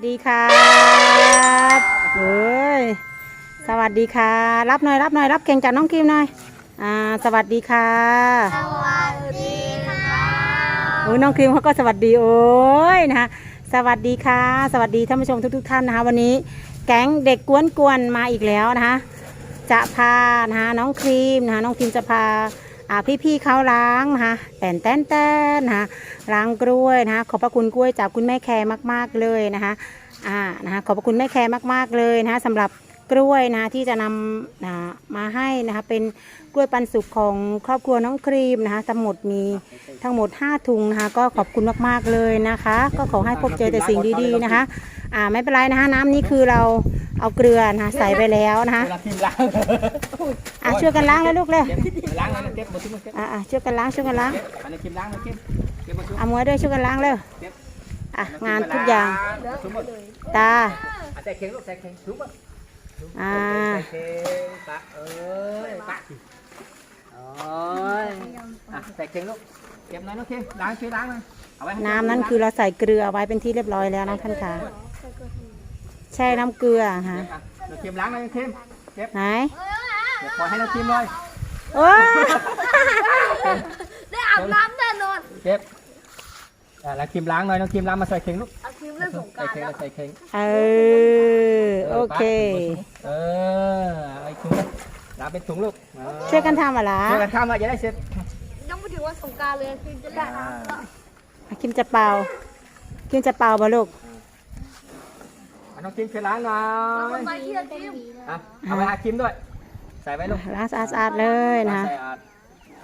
วัสดีครับเฮ้ยสวัสดีค่ะ รับหน่อยรับหน่อยรับเก่งจากน้องคิมหน่อยอ่าสวัสดีค่ะสวัสดีค่ะโอ้ยน้องคิมเขาก็สวัสดีโอ้ยนะคะสวัสดีค่ะ สวัสดีท่านผู้ชมทุกๆท่านนะคะ วันนี้แก๊งเด็กกวนๆมาอีกแล้วนะคะ จะพานะคะน้องครีมนะคะน้องครีมจะพา อ่าพี่ๆเขาล้างนะคะแตนแต้นแต้นนะคะล้างกล้วยนะคะขอบพระคุณกล้วยจากคุณแม่แคร์มากๆเลยนะคะอ่านะคะขอบพระคุณแม่แคร์มากๆเลยนะคะสำหรับ กล้วยนะที่จะนำอ่ามาให้นะคะเป็นกล้วยปันสุกของครอบครัวน้องครีมนะคะทั้งหมดมีทั้งหมด 5 ถุงนะคะก็ขอบคุณมากๆเลยนะคะ ก็ขอให้พบเจอแต่สิ่งดีๆนะคะอ่าไม่เป็นไรนะคะน้ำนี้คือเราเอาเกลือนะคะใส่ไปแล้วนะคะอะช่วยกันล้างเลยลูกเลยล้างแล้วเก็บมดทุกหมดเก็บอะช่วยกันล้างช่วยกันล้างเอันนี้ทีมล้างนะเก็บเอามือด้วยช่วยกันล้างเลยอะงานทุกอย่างตาใส่เข่งลูกใส่เข่งทุกหมด อ่าใส่เข่งปะเอ้ยปะโอ้ยอะใส่เข่งลูกเก็บหน่อยลูกเข่งล้างช่วยล้างหน่อยเอาไว้ให้น้ำนั้นคือเราใส่เกลือไว้เป็นที่เรียบร้อยแล้วนะท่านค่ะแช่น้ำเกลือฮะเก็บอะเราเค็มล้างหน่อยเค็มเก็บไหนเดี๋ยวปล่อยให้เราเค็มเลยโอ้ได้อาบน้ำแน่นอนเก็บอะแล้วเค็มล้างหน่อยน้องเค็มล้างมาใส่เข่งลูกอา เล่นสงกใส่รารเข่งแล้วใส่เข่งเออโอเค เออไอ้ถุงล้างเป็นถุงลูกช่วยกันทำอะไรช่วยกันทำอะอย่าได้เสร็จยังไม่ถึงวันสงกรารเลยคือจะได้อาบแล้วอะคิมจะเป่าคิมจะเป่าบ่ลูกอะน้องคิมช่วยล้างหน่อเรายไปที่อาคิมอะเอาไปหาคิมด้วย ใส่ไว้ลูก ล้างสะอาดๆเลยนะ ใส่อาด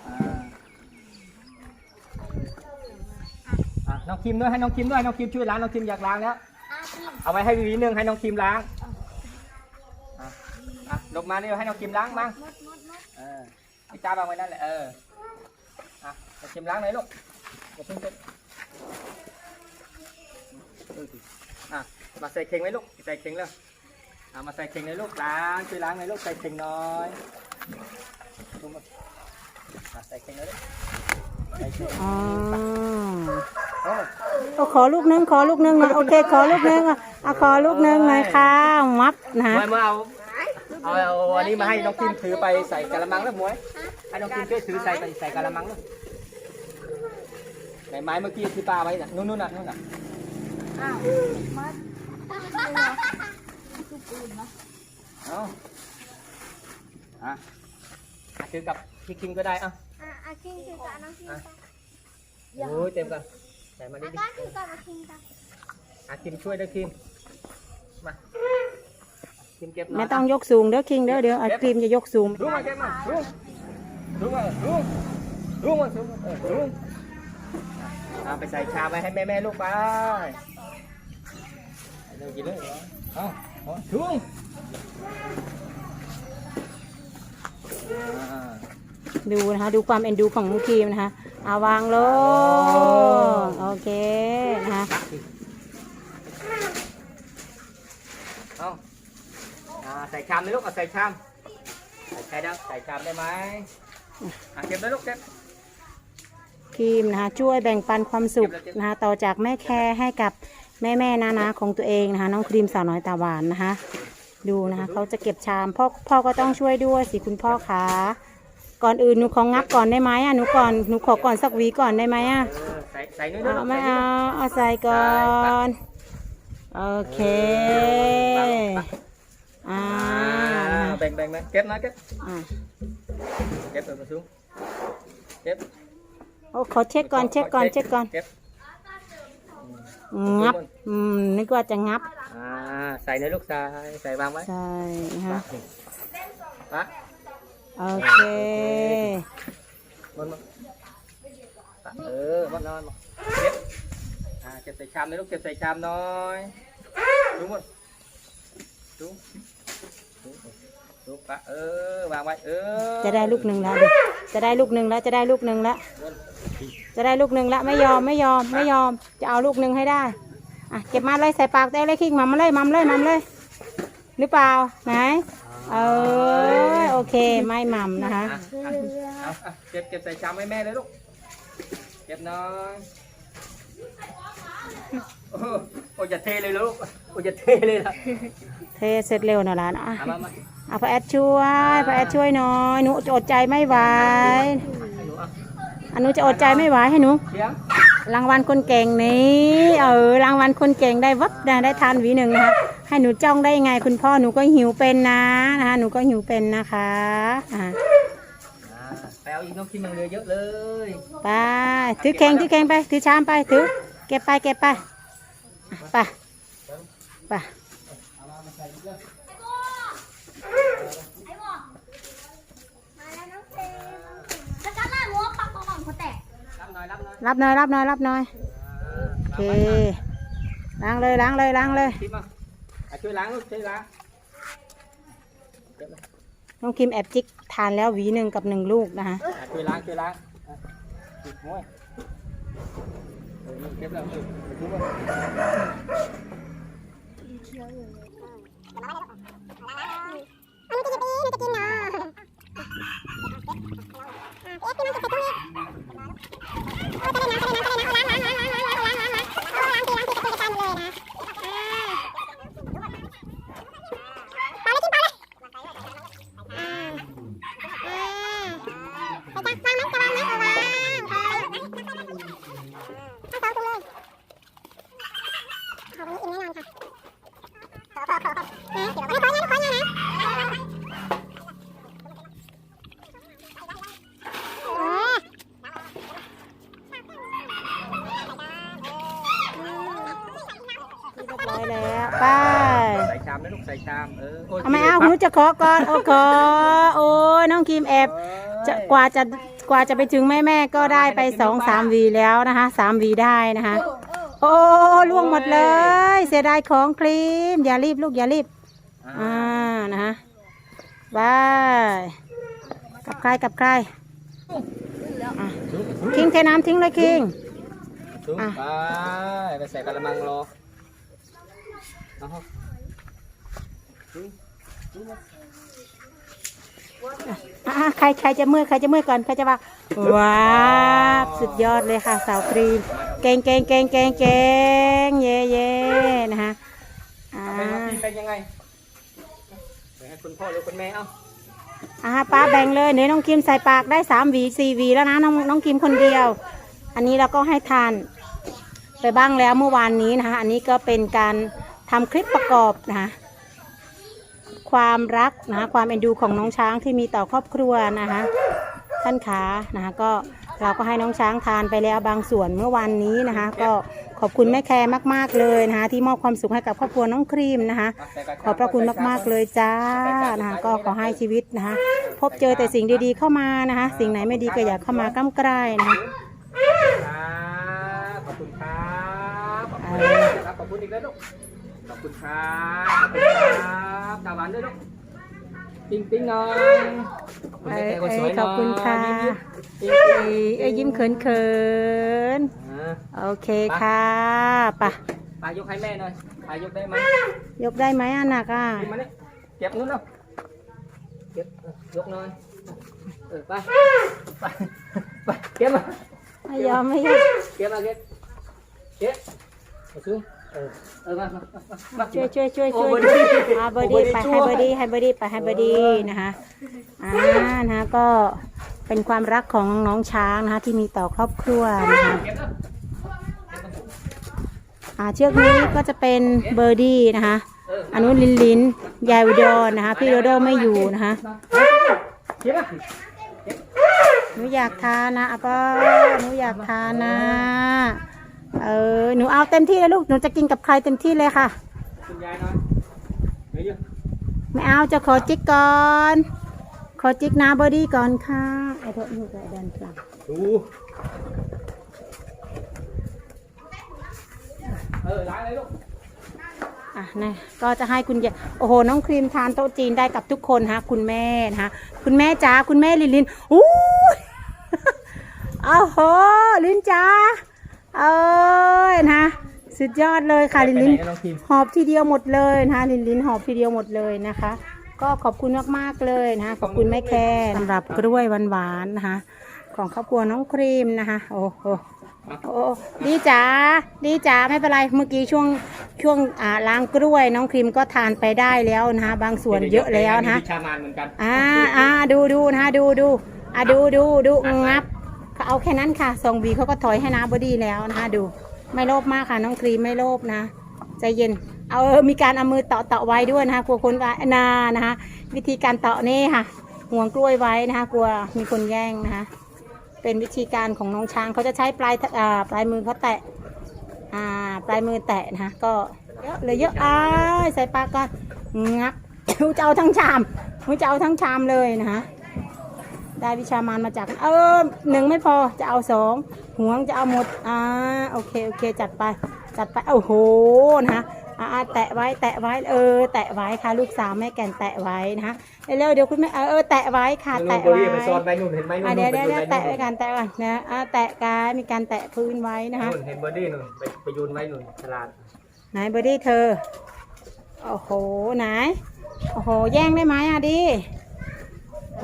อ่าอะ น้องคิมด้วยให้น้องคิมด้วยน้องคิมช่วยล้างน้องคิมอยากล้างแล้วอาคิมเอาไว้ให้วีหนึ่งให้น้องคิมล้างอะอะลงมาเร็วให้น้องคิมล้างมามดมดมดเออให้จ้าบางไว้นั่นแหละเอออะน้องคิมล้างหน่อยลูกอย่าเพิ่งเสร็จอะมาใส่เข่งไว้ลูกใส่เข่งเลยอะมาใส่เข่งเลยลูกล้างช่วยล้างหน่อยลูกใส่เข่งหน้อยลงมาอะใส่เข่งเลยลูกใส่เข่ง อ๋อโอ้โอ้ขอลูกนึงขอลูกนึงหน่อยโอเคขอลูกนึงอะอะขอลูกนึงหน่อยค่ะมับนะมวยมาเอาเอาเอาอันนี้มาให้น้องคิมถือไปใส่กะละมังแล้วมวยให้น้องคิมช่วยถือใส่ไปใส่กะละมังแล้วไหนไม้เมื่อกี้ที่ป้าไว้น่ะนู่นนู่นน่ะนู่นน่ะอ้าวมัดเอาอะอะถือกับพี่คิมก็ได้เอะอะอาคิมคือการน้องคิมโอ้ยเต็มกัน ใส่มาดิอาการคือการอาคิมกันอะคิมช่วยด้วยคิมมาคิมเก็บหน่อยไม่ต้องยกสูงเด้อคิงเด้อเดี๋ยวไอ้ครีมจะยกสูงรู้มาเก็บมารู้รู้มารู้รู้มารู้เออรู้เอาไปใส่ชามไปให้แม่แม่ๆลูกไปเร็วกินเลยเอาเอารู้อ่า ดูนะคะ ดูความเอ็นดูของน้องครีมนะคะเอาวางลงโอเคนะคะเอาอ่าใส่ชามเลยลูกเอาใส่ชามใส่ได้ใส่ชามได้ไหมอะเก็บเลยลูกเก็บ ครีมนะคะช่วยแบ่งปันความสุขนะคะต่อจากแม่แคร์ให้กับแม่แม่นานาของตัวเองนะคะน้องครีมสาวน้อยตาหวานนะคะ ดูนะคะเขาจะเก็บชามพ่อพ่อก็ต้องช่วยด้วยสิคุณพ่อคะ ก่อนอื่นหนูของงับก่อนได้ไหมอะหนูก่อนหนูขอก่อนสักหวีก่อนได้ไหมอะเออใส่ใส่นู่นด้วยเอาลูกไม่ใส่เอานู่นเอาใส่ก่อนโอเคอ่าอ่าแบ่งแบ่งแบ่งเก็บนะเก็บอ่าเก็บเอามาสูงเก็บโอ้ขอเช็คก่อนเช็คก่อนเช็คก่อนเก็บงับอืมนึกว่าจะงับอ่าใส่ในลูกใส่ใส่วางไว้ใช่ฮะปะ โอเค มันมาปะเออมันนอนมาเก็บอ่าเก็บใส่ชามเลยลูกเก็บใส่ชามหน้อยดูหมดดูดูดูปะเออวางไว้เออจะได้ลูกหนึ่งแล้วดิจะได้ลูกหนึ่งแล้วจะได้ลูกหนึ่งแล้วจะได้ลูกหนึ่งแล้วไม่ยอมไม่ยอมไม่ยอม จะเอาลูกหนึ่งให้ได้อะเก็บมาเลยใส่ปากได้เลยคิงมัมมาเลยมัมเลยมัมเลย หรือเปล่าไหน เออโอเค ไม่มัมนะคะ อะอะเอาอะเก็บเก็บใส่ชามให้แม่เลยลูก เก็บหน้อยโอ้โหโอ้ยจะเทเลยลูก โอ้ยจะเทเลยนะเทเสร็จเร็วหน่อยละนะเอามามาเอาพ่อแอดช่วยพ่อแอดช่วยหน่อยหนูจะอดใจไม่ไหวให้หนูเอาอันหนูจะอดใจไม่ไหวให้หนูเสียงรางวัลคนเก่งนี้ เออรางวัลคนเก่งได้วับนะได้ทานหวีหนึ่งนะคะ ให้หนูจ้องได้ยังไง คุณพ่อหนูก็หิวเป็นนะนะคะ หนูก็หิวเป็นนะคะอ่าอ่าไปเอาอีกน้องคิมมันเหลือเยอะเลยไปถือเข่งถือเข่งไปถือชามไปถือเก็บไปเก็บไปไปไปมาแล้วน้องเพลงจะกันล่าหัวปักกระหม่อมเขาแตกรับหน่อยรับหน่อยรับหน่อยรับหน่อยรับหน่อยโอเคล้างเลยล้างเลยล้างเลยคิมมาอะ ช่วยล้างลูกช่วยล้างเก็บมาน้องคิมแอบจิกทานแล้วหวีหนึ่งกับหนึ่งลูกนะคะอะช่วยล้างช่วยล้างอะติดหัวเออนี่เก็บแล้วเออไปดูว่าอันนี้จะกินมันจะกินเนาะเอ๊ะพี่มันจะไปตรงนี้เอาจะได้นะจะได้นะจะได้นะเอาล้างล้างล้างล้ เรียบร้อยแล้วไป ใส่ชามนะลูกใส่ชามเออโยทำไมเอาหนูจะขอก่อนโอ้ขอโอ้ยน้องคิมแอบจะกว่าจะกว่าจะไปถึงแม่แม่ก็ได้ไปสองสามหวีแล้วนะคะสามหวีได้นะคะ โอ้ล่วงหมดเลย เสียดายของครีม อย่ารีบลูกอย่ารีบอ่าอ่านะคะบายกับใครกับใครอะคิงเทน้ำทิ้งเลยคิงถุงอะไปไปใส่กระมังรอเอาเข้าถุงถุงมาอะใครใครจะเมื่อยใครจะเมื่อยก่อนใครจะว่าว้าวสุดยอดเลยค่ะ สาวครีมเก่งเก่งเก่งเก่งเก่งเย่เย่นะคะอ่าเป็นว่าพี่เป็นยังไงเดี๋ยวให้คุณพ่อหรือคุณแม่เอาอ่าป้าแบ่งเลยเดี๋ยวน้องคิมใส่ปากได้สามหวีสี่หวีแล้วนะน้องน้องคิมคนเดียว อันนี้เราก็ให้ทานไปบ้างแล้วเมื่อวานนี้นะคะอันนี้ก็เป็นการ ทำคลิปประกอบนะคะความรักนะคะความเอ็นดูของน้องช้างที่มีต่อครอบครัวนะคะท่านขานะคะก็เราก็ให้น้องช้างทานไปแล้วบางส่วนเมื่อวานนี้นะคะ ก็ขอบคุณแม่แคร์มาก ๆ เลยนะคะที่มอบความสุขให้กับครอบครัวน้องครีมนะคะ ขอบพระคุณมาก ๆ เลยจ้านะคะก็ขอให้ชีวิตนะคะ พบเจอแต่สิ่งดีๆเข้ามานะคะ สิ่งไหนไม่ดีก็อย่าเข้ามากล้ำกลายนะคะครับขอบคุณครับขอบคุณครับขอบคุณอีกแล้วลูก ขอบคุณครับขอบคุณครับตาหวานด้วยลูกติ้งติ้งหน่อยขอบคุณเอ้แม่ยแก่คนสวยขอบคุณค่ะยิ้มเอ้ยเอ้ยยิ้มเขินเขินๆอ่าๆโอเคค่ะไปะปายกให้แม่หน่อยปายกได้ไหมยกได้ไหมอันหนักอะกินมาเนี่ยเก็บนู้นเนาะเก็บเออยกหน่อยเออไปไปไปเก็บมาไม่ยอมไม่ยอมเก็บมาเก็บเก็บเอาซื้อ เออเออมามามามาช่วยช่วยช่วยช่วยโอ้เบอร์ดี้อ่าเบอร์ดี้ไปโอ้ให้เบเบออร์ร์ดี้ดี้ให้เบอร์ดี้ไปให้เบอร์ดี้นะคะอ่านะคะก็เป็นความรักของน้องช้างนะคะที่มีต่อครอบครัวนะคะเก็บแล้วอ่าเชือกนี้ก็จะเป็นเบอร์ดี้นะคะเอออันนู้นลินลินยายอุดรนะคะ พี่โดโดไม่อยู่นะคะเก็บมาหนูอยากทานนะอาก็หนูอยากทานนะ เออ หนูเอาเต็มที่เลยลูก หนูจะกินกับใครเต็มที่เลยค่ะ คุณยายหน่อยเดี๋ยวเยอะไม่เอาจะขอจิกก่อน ขอจิกนาเบอร์ดี้ก่อนค่ะ ไอ้โทษนี่ก็เดินกลับดูเออล้างเลยลูก อะนี่ก็จะให้คุณยายโอ้โห น้องครีมทานโต๊ะจีนได้กับทุกคนฮะ คุณแม่นะคะคุณแม่จ๋า คุณแม่ลินลินอู้ยโอ้โห ลินจ๋า เอ้ยนะสุดยอดเลยค่ะลินลินไปไหนกันน้องพิมหอบทีเดียวหมดเลยนะคะลินลินหอบทีเดียวหมดเลยนะคะ ก็ขอบคุณมากๆเลยนะคะขอบคุณแม่แค่สำหรับกล้วยหวานๆนะคะของครอบครัวน้องครีมนะคะโอ้โหโอ้ดีจ๋าดีจ๋าไม่เป็นไรเมื่อกี้ช่วงช่วงอ่าล้างกล้วยน้องครีมก็ทานไปได้แล้วนะคะบางส่วนเยอะแล้วนะคะมีวิชามานเหมือนกันอ่าอ่าดูดูนะคะดูดูอ่าดูดูดูงับ เขาเอาแค่นั้นค่ะทรงบีเขาก็ถอยให้น้าบอดี้แล้วนะคะดูไม่โลภมากค่ะน้องครีมไม่โลภนะใจเย็นเอาเออมีการเอามือเตาะเตาะไว้ด้วยนะคะกลัวคนว่านานะคะ วิธีการเตาะนี่ค่ะ ห่วงกล้วยไว้นะคะ กลัวมีคนแย่งนะคะ เป็นวิธีการของน้องช้างเขาจะใช้ปลายอ่าปลายมือเขาแตะอ่าปลายมือแตะนะคะก็เยอะเลยเยอะอ้ายใส่ปากก่อนงับหูจะเอาทั้งชามหูจะเอาทั้งชามเลยนะคะ ได้วิชามานมาจาก เออหนึ่งไม่พอจะเอาสองห่วงจะเอาหมด อ่าโอเคโอเค จัดไป จัดไปโอ้โหนะคะอ่าแตะไว้แตะไว้เออ แตะไว้ค่ะ ลูกสาวแม่แก่นแตะไว้นะคะเร็วๆเดี๋ยวคุณแม่เออเออแตะไว้ค่ะนู่นแตะบอไว้ดี้ไปซ้อนไว้นู่นเห็นไหมนู่อะนเดี๋ยวไปเดี๋ยวโยเดี๋ยวนไว้แตะไว้กันแตะก่อนนะอ่าแตะกายมีการแตะพื้นไว้นะคะนู่นเห็นบอดี้นู่นไปไปโยนไว้นู่นฉลาดไหนบอดี้เธอโอ้โหไหนโอ้โหแย่งได้ไหมอะดิ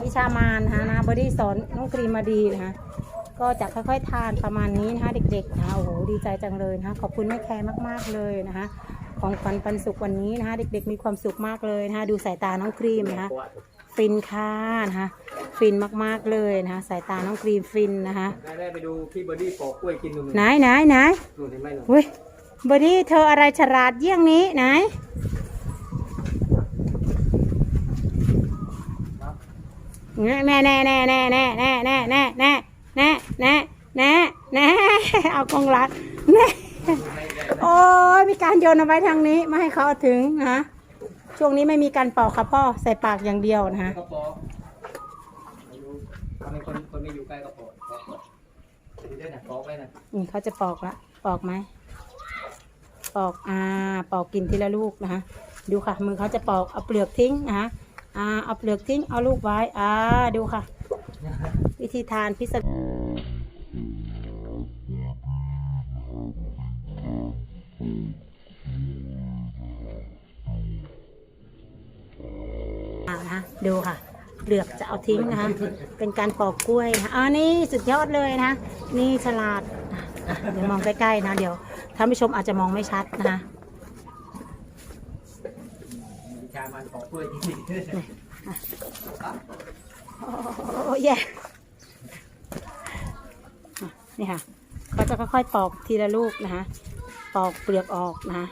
วิชามานนะคะนะบอดี้สอนน้องครีมมาดีนะคะก็จะค่อยๆทานประมาณนี้นะคะเด็กๆนะคะโอ้โหดีใจจังเลยนะคะขอบคุณแม่แคร์มากๆเลยนะคะของขวัญปันสุขวันนี้นะคะ เด็กๆมีความสุขมากเลยนะคะดูสายตาน้องครีมนะคะฟินค่ะนะคะฟินมากๆเลยนะคะสายตาน้องครีมฟินนะคะได้ได้ไปดูพี่บอดี้ปอกกล้วยกินนู่นไหนไหนไหนนู่นเห็นไหมนู่นเฮ้ยบอดี้เธออะไรฉลาดเยี่ยงนี้ไหน แน่แน่แน่แน่แน่แน่แน่แน่แน่แน่แน่แน่แน่แน่เอากองรัดแน่โอ้ยมีการโยนเอาไว้ทางนี้ไม่ให้เขาเอาถึงนะช่วงนี้ไม่มีการปอกค่ะพ่อใส่ปากอย่างเดียวนะฮะก็ปอทำไมคนคนไม่อยู่ใกล้กระป๋อดูด้วยนะปอกไว้นะนี่เขาจะปอกละปอกไหมปอกอ่าปอกกินทีละลูกนะคะดูค่ะมือเขาจะปอกเอาเปลือกทิ้งนะคะ อ่าเอาเปลือกทิ้งเอาลูกไว้ อ่าดูค่ะ วิธีทานพิศษอ่านะคะดูค่ะเปลือกจะเอาทิ้งนะคะ เป็นการปอกกล้วยนะอ่านี่สุดยอดเลยนะ นี่ฉลาด เดี๋ยวมองใกล้ๆนะ เดี๋ยวท่านผู้ชมอาจจะมองไม่ชัดนะคะ วิชามันปอกกล้วยจริงโอ้แย่นี่ค่ะก็จะค่อยๆปอกทีละลูกนะคะปอกเปลือกออกนะคะ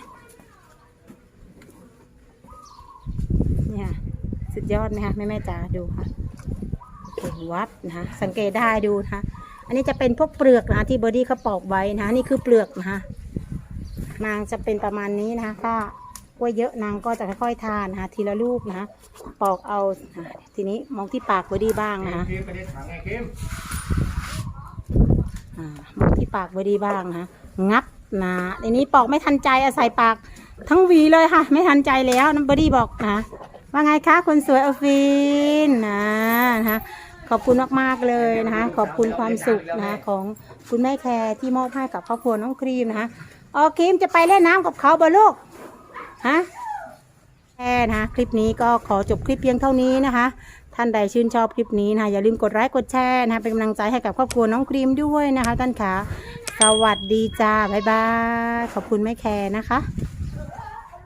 นี่ค่ะสุดยอดไหมคะแม่แม่จ๋าดูค่ะโอ้โหวัดนะคะสังเกตได้ดูนะคะอันนี้จะเป็นพวกเปลือกนะคะที่บอดี้เขาปอกไว้นะคะนี่คือเปลือกนะคะนางจะเป็นประมาณนี้นะคะถ้า กล้วยเยอะนางก็จะค่อยๆทานนะคะทีละลูกนะคะปอกเอาทีนี้มองที่ปากบอดี้บ้างนะคะมองที่ปากไว้ดีบ้างนะงับนะในนี้ปอกไม่ทันใจอาศัยปากทั้งวีเลยค่ะ ไม่ทันใจแล้วน้ำบอดี้บอกนะว่าไงคะคนสวยออฟฟินนะนะคะขอบคุณมากๆเลยนะคะ ขอบคุณความสุขนะคะของคุณแม่แคร์ที่มอบให้กับครอบครัวน้องครีมนะคะอ๋อครีมจะไปเล่นน้ำกับเขาบ่ลูก ฮะแค่นะคะคลิปนี้ก็ขอจบคลิปเพียงเท่านี้นะคะ ท่านใดชื่นชอบคลิปนี้นะอย่าลืมกดไลค์กดแชร์นะคะเป็นกำลังใจให้กับครอบครัวน้องครีมด้วยนะคะ ท่านขาสวัสดีจ้าบ๊ายบายขอบคุณแม่แคร์นะคะ